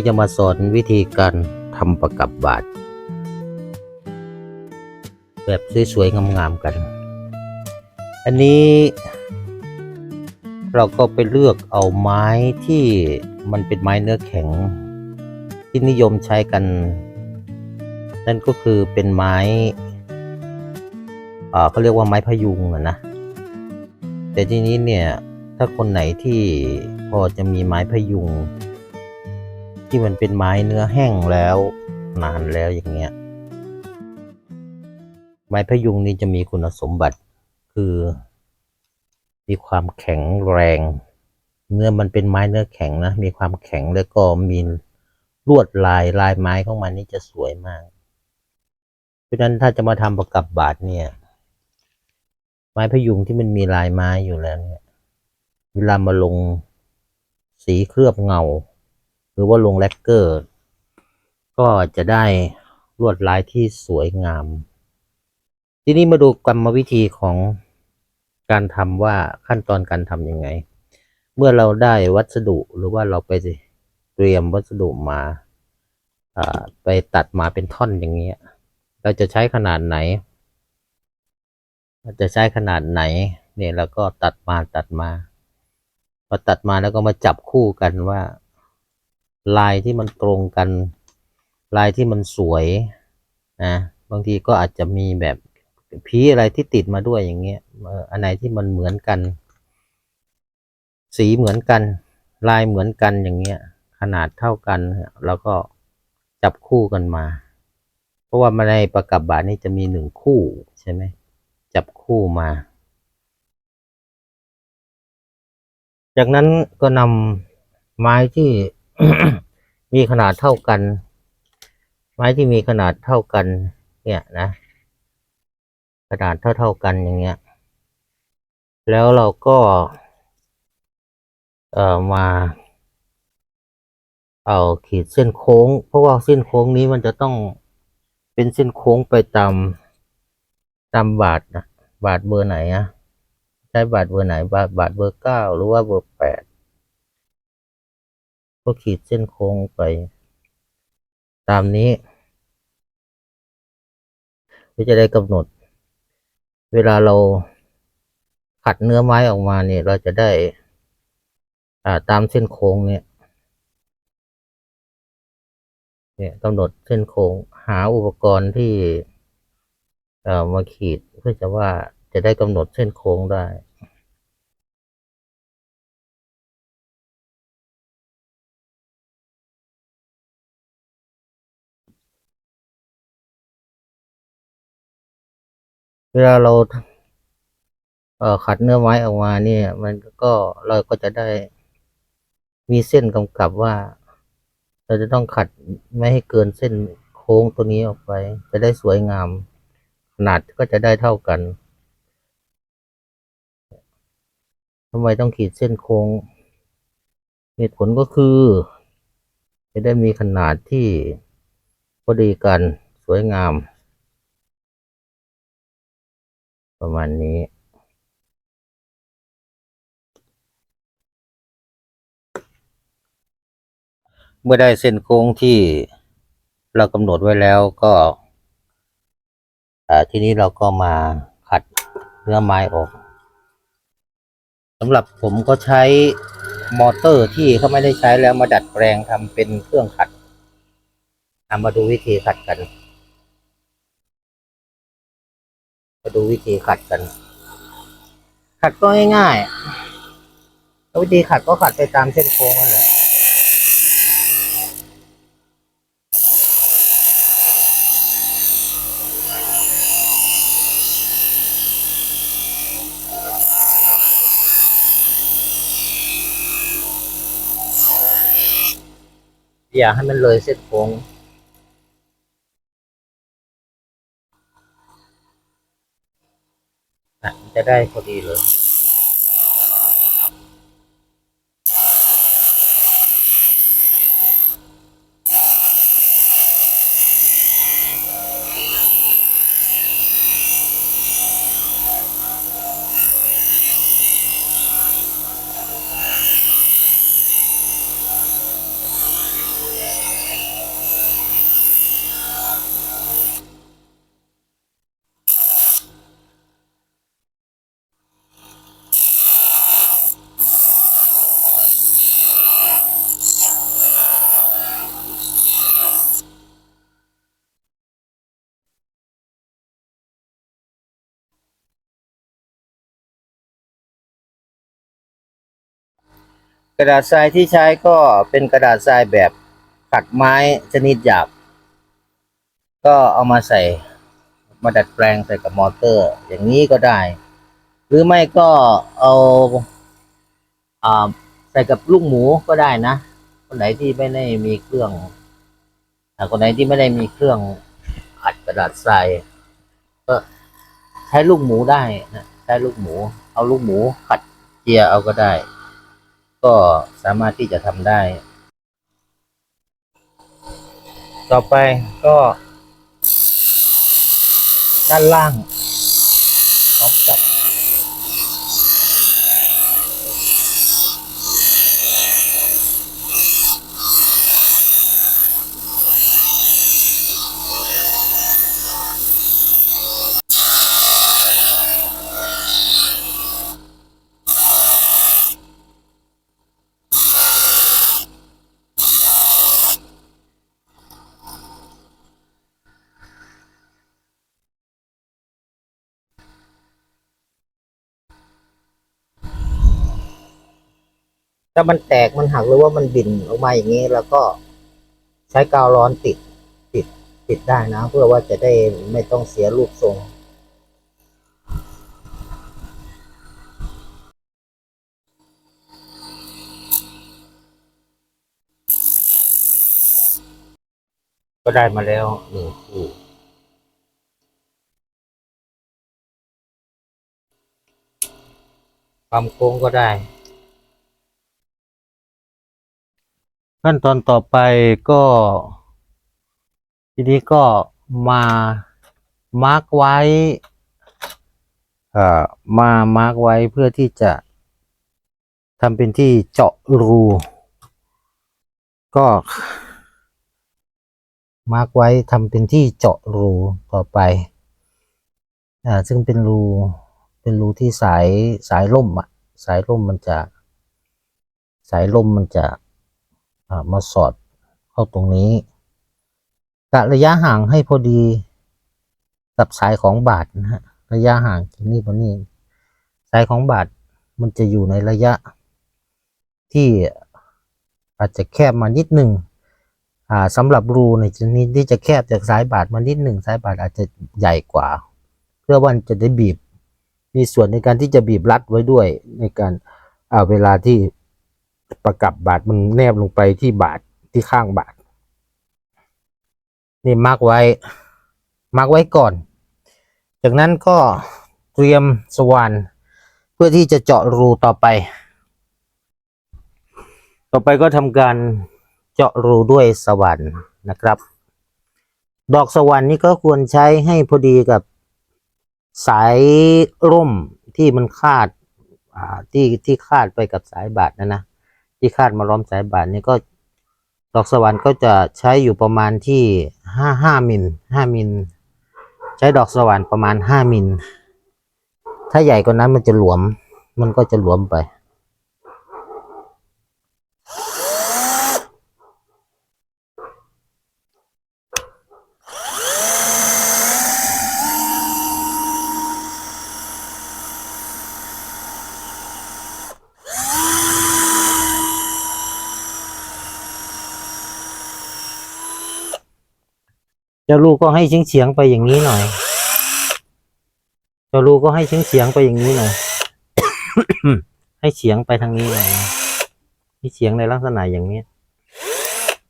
นี้จะมาสอนวิธีการทำประกับบาท แบบสวยๆงามๆกัน อันนี้เราก็ไปเลือกเอาไม้ที่มันเป็นไม้เนื้อแข็ง ที่นิยมใช้กัน นั่นก็คือเป็นไม้เขาเรียกว่าไม้พยุงนะ แต่ทีนี้เนี่ยถ้าคนไหนที่พอจะมีไม้พยุง ที่มันเป็นไม้เนื้อแห้งแล้วนานแล้วอย่างเงี้ย ไม้พยุงนี่จะมีคุณสมบัติคือ มีความแข็งแรง เนื้อมันเป็นไม้เนื้อแข็งนะ มีความแข็งแล้วก็มีลวดลายลายไม้ของมันนี่จะสวยมาก เพราะฉะนั้นถ้าจะมาทำประกับบาทเนี่ย ไม้พยุงที่มันมีลายไม้อยู่แล้วเนี่ย เวลามาลงสีเคลือบเงา หรือว่าลงแลกเกอร์ ก็จะได้ลวดลายที่สวยงาม ทีนี้มาดูกรรมวิธีของการทำว่าขั้นตอนการทำยังไง เมื่อเราได้วัสดุหรือว่าเราไปเตรียมวัสดุมาไปตัดมาเป็นท่อนอย่างเงี้ย เราจะใช้ขนาดไหน เราจะใช้ขนาดไหน เนี่ยเราก็ตัดมาตัดมา พอตัดมาแล้วก็มาจับคู่กันว่า ลายที่มันตรงกัน ลายที่มันสวยนะบางทีก็อาจจะมีแบบพีอะไรที่ติดมาด้วยอย่างเงี้ยอันไหนที่มันเหมือนกัน สีเหมือนกัน ลายเหมือนกันอย่างเงี้ย ขนาดเท่ากัน แล้วก็จับคู่กันมา เพราะว่ามาในประกับบาทนี่จะมีหนึ่งคู่ใช่ไหมจับคู่มา จากนั้นก็นำไม้ที่ มีขนาดเท่ากัน ไม้ที่มีขนาดเท่ากัน เนี่ยนะขนาดเท่าเท่า ๆกันอย่างเงี้ย แล้วเราก็เอ่อมา เอาขีดเส้นโค้ง เพราะว่าเส้นโค้งนี้มันจะต้องเป็นเส้นโค้งไปตามตามบาทนะบาทเบอร์ไหนอะใช้บาทเบอร์ไหน บาทบาทเบอร์เก้าหรือว่าเบอร์แปด ก็ขีดเส้นโค้งไป ตามนี้เพื่อจะได้กำหนด เวลาเราขัดเนื้อไม้ออกมาเนี่ยเราจะได้อาตามเส้นโค้งเนี่ยเนี่ยกำหนดเส้นโค้งหาอุปกรณ์ที่เอ่อมาขีดเพื่อจะว่าจะได้กำหนดเส้นโค้งได้ เวลาเราเอ่อขัดเนื้อไม้ออกมาเนี่ย มันก็เราก็จะได้มีเส้นกำกับว่า เราจะต้องขัดไม่ให้เกินเส้นโค้งตัวนี้ออกไป จะได้สวยงาม ขนาดก็จะได้เท่ากันทำไมต้องขีดเส้นโค้งเหตุผลก็คือ จะได้มีขนาดที่พอดีกันสวยงาม ประมาณนี้ เมื่อได้เส้นโค้งที่เรากำหนดไว้แล้วก็ทีนี้เราก็มาขัดเนื้อไม้ออกสำหรับผมก็ใช้มอเตอร์ที่เขาไม่ได้ใช้แล้วมาดัดแปลงทำเป็นเครื่องขัดเอามาดูวิธีขัดกัน ดูวิธีขัดกัน ขัดก็ง่ายๆววิธีขัดก็ขัดไปตามเส้นโค้งนั่นแหละอย่าให้มันเลยเส้นโค้ง จะได้พอดีเลย ระดาษทรายที่ใช้ก็เป็นกระดาษทรายแบบขัดไม้ชนิดหยาบ ก็เอามาใส่มาดัดแปลงใส่กับมอเตอร์ อย่างนี้ก็ได้ หรือไม่ก็เอาอาใส่กับลูกหมูก็ได้นะ คนไหนที่ไม่ได้มีเครื่องอ่คนไหนที่ไม่ได้มีเครื่องขัดกระดาษทรายก็ใช้ลูกหมูได้นะใช้ลูกหมู เอาลูกหมูขัดเจียเอาก็ได้ ก็สามารถที่จะทำได้ ต่อไปก็ ด้านล่างพร้อมกับ ถ้ามันแตกมันหักหรือว่ามันบินออกมาอย่างนี้ แล้วก็ใช้กาวร้อนติดติดติดได้นะ เพื่อว่าจะได้ไม่ต้องเสียรูปทรง ก็ได้มาแล้วหนึ่งคู่ความโค้งก็ได้ ขั้นตอนต่อไปก็ ทีนี้ก็มามาร์กไว้มามาร์กไว้เพื่อที่จะทำเป็นที่เจาะรู ก็มาร์กไว้ทำเป็นที่เจาะรูต่อไปอ่าซึ่งเป็นรูเป็นรูที่สายสายล่มอะสายล่มมันจะ สายล่มมันจะ มาสอดเข้าตรงนี้กะระยะห่างให้พอดีกับสายของบาทนะฮะระยะห่างจากนี่ไปนี่สายของบาทมันจะอยู่ในระยะ ที่อาจจะแคบมานิดหนึ่งอ่าสำหรับรูในชนิดที่จะแคบจากสายบาทมานิดหนึ่งสายบาทอาจจะใหญ่กว่า เพื่อวันจะได้บีบ มีส่วนในการที่จะบีบรัดไว้ด้วยในการอ่าเวลาที่ ประกับบาดมันแนบลงไปที่บาดที่ข้างบาดนี่มาร์กไว้ มาร์กไว้ก่อน จากนั้นก็เตรียมสว่านเพื่อที่จะเจาะรูต่อไป ต่อไปก็ทำการเจาะรูด้วยสว่านนะครับ ดอกสว่านนี้ก็ควรใช้ให้พอดีกับสายร่มที่มันคาดที่ที่คาดไปกับสายบาดนะนะ ที่คาดมาล้อมสายบาทนี่ก็ดอกสวรรค์ก็จะใช้อยู่ประมาณที่ห้าห้ามิลห้ามิลใช้ดอกสวรรค์ประมาณห้ามิลถ้าใหญ่กว่านั้นมันจะหลวม มันก็จะหลวมไป จ้าลูกก็ให้เฉียงเฉียงไปอย่างนี้หน่อย เจ้าลูกก็ให้เฉียงเฉียงไปอย่างนี้หน่อย ให้เฉียงไปทางนี้หน่อยนะให้เฉียงในลักษณะอย่างนี้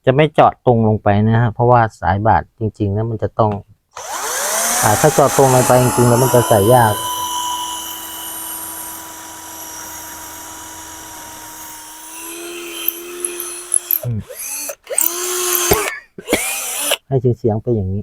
จะไม่เจาะตรงลงไปนะฮะ เพราะว่าสายบาดจริงๆนะมันจะต้องอาถ้าเจาะตรงลงไปจริงๆแล้วมันจะใส่ยาก อืม ให้เฉียงเฉียงไปอย่างนี้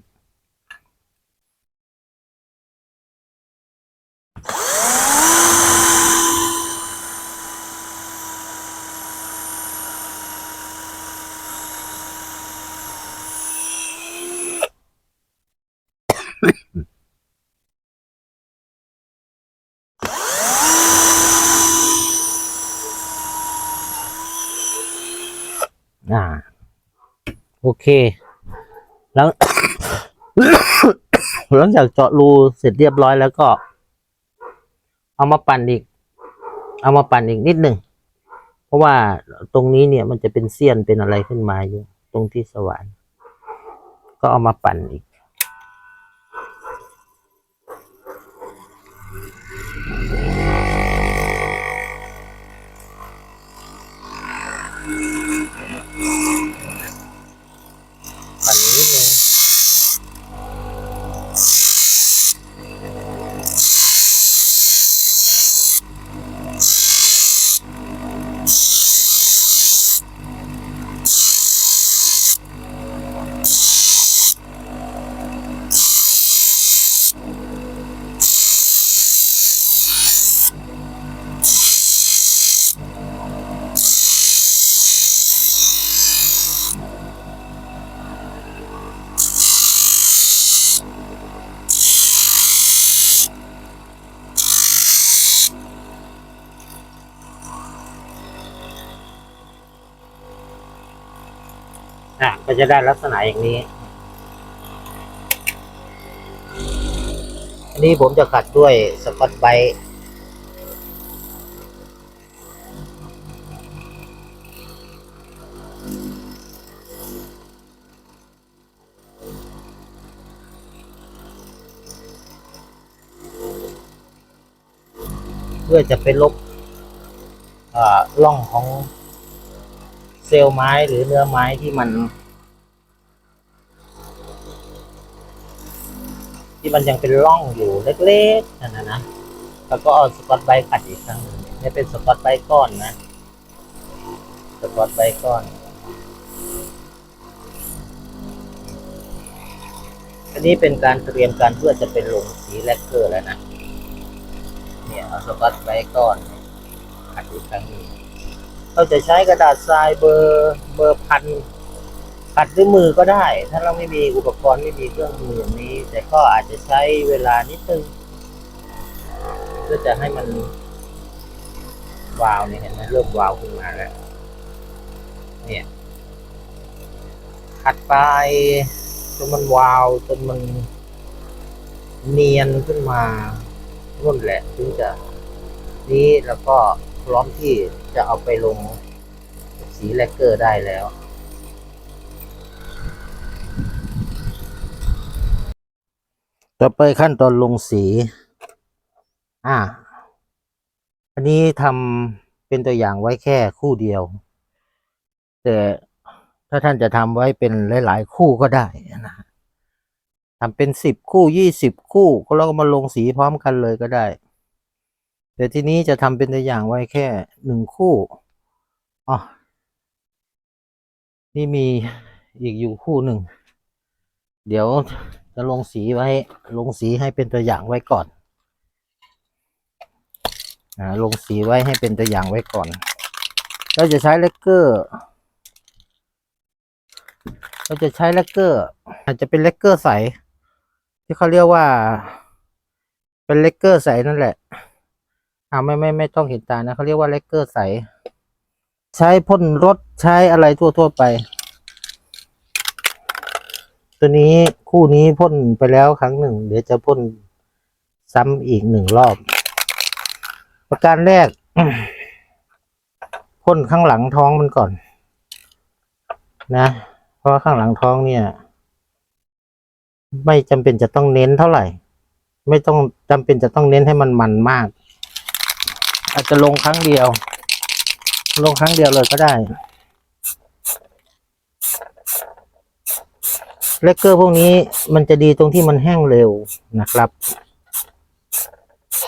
อ่า โอเค แล้วหลังจากเจาะรูเสร็จเรียบร้อยแล้วก็ เอามาปั่นอีก เอามาปั่นอีกนิดหนึ่งเพราะว่าตรงนี้เนี่ยมันจะเป็นเสี้ยนเป็นอะไรขึ้นมาอยู่ตรงที่สว่านก็เอามาปั่นอีก ปั่นนิดนึง อ่ะก็จะได้ลักษณะอย่างนี้ อันนี้ผมจะขัดด้วยสกอตไบท์เพื่อจะไปลบร่องของเซลล์ไม้หรือเนื้อไม้ที่มัน ที่มันยังเป็นร่องอยู่เล็กๆนั่นนะนะแล้วก็เอาสกอตไบขัดอีกครั้งนึ่งนี่เป็นสกอตไบก้อนนะสกอตไบก้อนอันนี้เป็นการเตรียมการเพื่อจะเป็นลงสีแลกเกอร์แล้วนะเนี่ยเอาสกอตไบก้อนขัดอีกครั้งหนึ่งเราจะใช้กระดาษทรายเบอร์เบอร์พัน ขัดด้วยมือก็ได้ ถ้าเราไม่มีอุปกรณ์ไม่มีเครื่องมืออย่างนี้ แต่ก็อาจจะใช้เวลานิดนึงเพื่อจะให้มันวาวเนี่ยเห็นไหมเริ่มวาวขึ้นมาแล้วเนี่ยขัดไปจนมันวาวจนมันเนียนขึ้นมานุ่นแหละถึงจะนี้แล้วก็พร้อมที่จะเอาไปลงสีแลกเกอร์ได้แล้ว ต่อไปขั้นตอนลงสี อ่า อันนี้ทำเป็นตัวอย่างไว้แค่คู่เดียว แต่ถ้าท่านจะทำไว้เป็นหลาย ๆ คู่ก็ได้นะทำเป็นสิบคู่ยี่สิบคู่ก็แล้วก็มาลงสีพร้อมกันเลยก็ได้ แต่ทีนี้จะทำเป็นตัวอย่างไว้แค่หนึ่งคู่อ๋อนี่มีอีกอยู่คู่หนึ่ง เดี๋ยว จะลงสีไว้ ลงสีให้เป็นตัวอย่างไว้ก่อนอลงสีไว้ให้เป็นตัวอย่างไว้ก่อนเราจะใช้เลกเกอร์เราจะใช้เลกเกอร์ อาจจะเป็นเลกเกอร์ใส ที่เขาเรียกว่า เป็นเลกเกอร์ใสนั่นแหละอ่าไม่ไม่ไม่ต้องเห็นตานะเขาเรียกว่าเลกเกอร์ใส ใช้พ่นรถใช้อะไรทั่วทั่วไป ตัวนี้คู่นี้พ่นไปแล้วครั้งหนึ่ง เดี๋ยวจะพ่นซ้ำอีกหนึ่งรอบ ประการแรกพ่นข้างหลังท้องมันก่อน นะ เพราะข้างหลังท้องเนี่ย ไม่จำเป็นจะต้องเน้นเท่าไหร่ ไม่ต้องจำเป็นจะต้องเน้นให้มันมันมาก อาจจะลงครั้งเดียว ลงครั้งเดียวเลยก็ได้ เลกเกอร์พวกนี้มันจะดีตรงที่มันแห้งเร็วนะครับ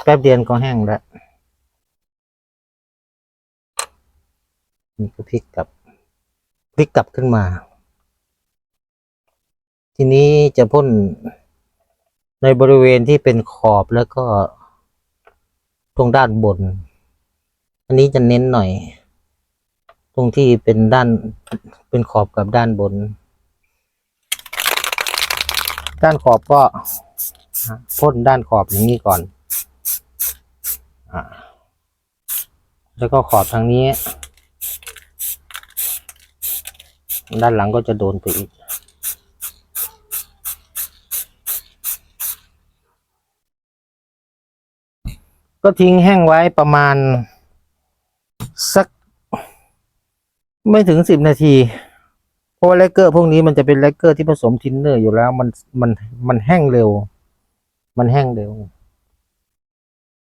แป๊บเดียวก็แห้งแล้วนี่ก็พลิกกลับพลิกกลับขึ้นมา ทีนี้จะพ่นในบริเวณที่เป็นขอบแล้วก็ตรงด้านบน อันนี้จะเน้นหน่อย ตรงที่เป็นด้านเป็นขอบกับด้านบน ด้านขอบก็พ่นด้านขอบอย่างนี้ก่อนอแล้วก็ขอบทางนี้ ด้านหลังก็จะโดนไปอีก ก็ทิ้งแห้งไว้ประมาณสักไม่ถึงสิบนาที เพราะว่าแลกเกอร์พวกนี้มันจะเป็นแลกเกอร์ที่ผสมทินเนอร์อยู่แล้ว มันมันมันแห้งเร็ว มันแห้งเร็ว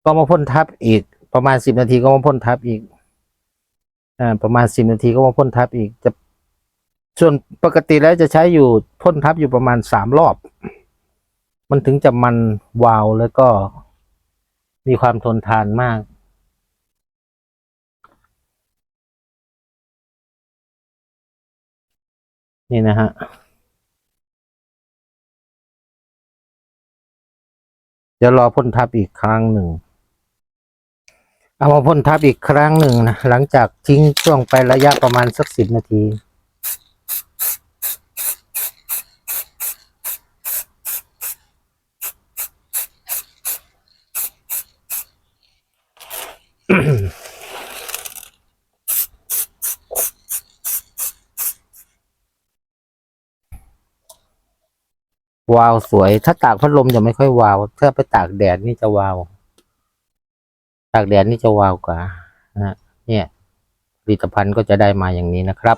ก็มาพ่นทับอีก ประมาณสิบนาทีก็มาพ่นทับอีก อ่า ประมาณสิบนาทีก็มาพ่นทับอีกจะส่วนปกติแล้วจะใช้อยู่พ่นทับอยู่ประมาณสามรอบ มันถึงจะมันวาวแล้วก็มีความทนทานมาก นี่นะฮะเดี๋ยวรอพ่นทับอีกครั้งหนึ่ง เอามาพ่นทับอีกครั้งหนึ่งนะหลังจากทิ้งช่วงไประยะประมาณสักสิบนาที วาวสวย ถ้าตากพัดลมจะไม่ค่อยวาว ถ้าไปตากแดดนี่จะวาว ตากแดดนี่จะวาวกว่านะเนี่ยผลิตภัณฑ์ก็จะได้มาอย่างนี้นะครับ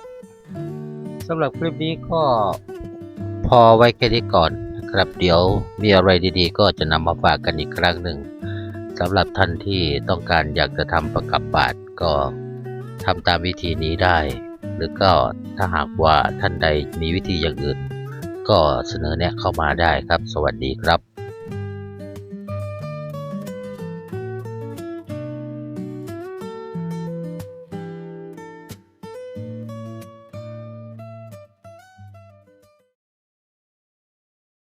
สำหรับคลิปนี้ก็พอไว้แค่นี้ก่อนนะครับ เดี๋ยวมีอะไรดีๆ ก็จะนำมาฝากกันอีกครั้งหนึ่งสำหรับท่านที่ต้องการอยากจะทำประกับบาทก็ทำตามวิธีนี้ได้ หรือก็ถ้าหากว่าท่านใดมีวิธีอย่างอื่น ก็เสนอแนะเข้ามาได้ครับ สวัสดีครับ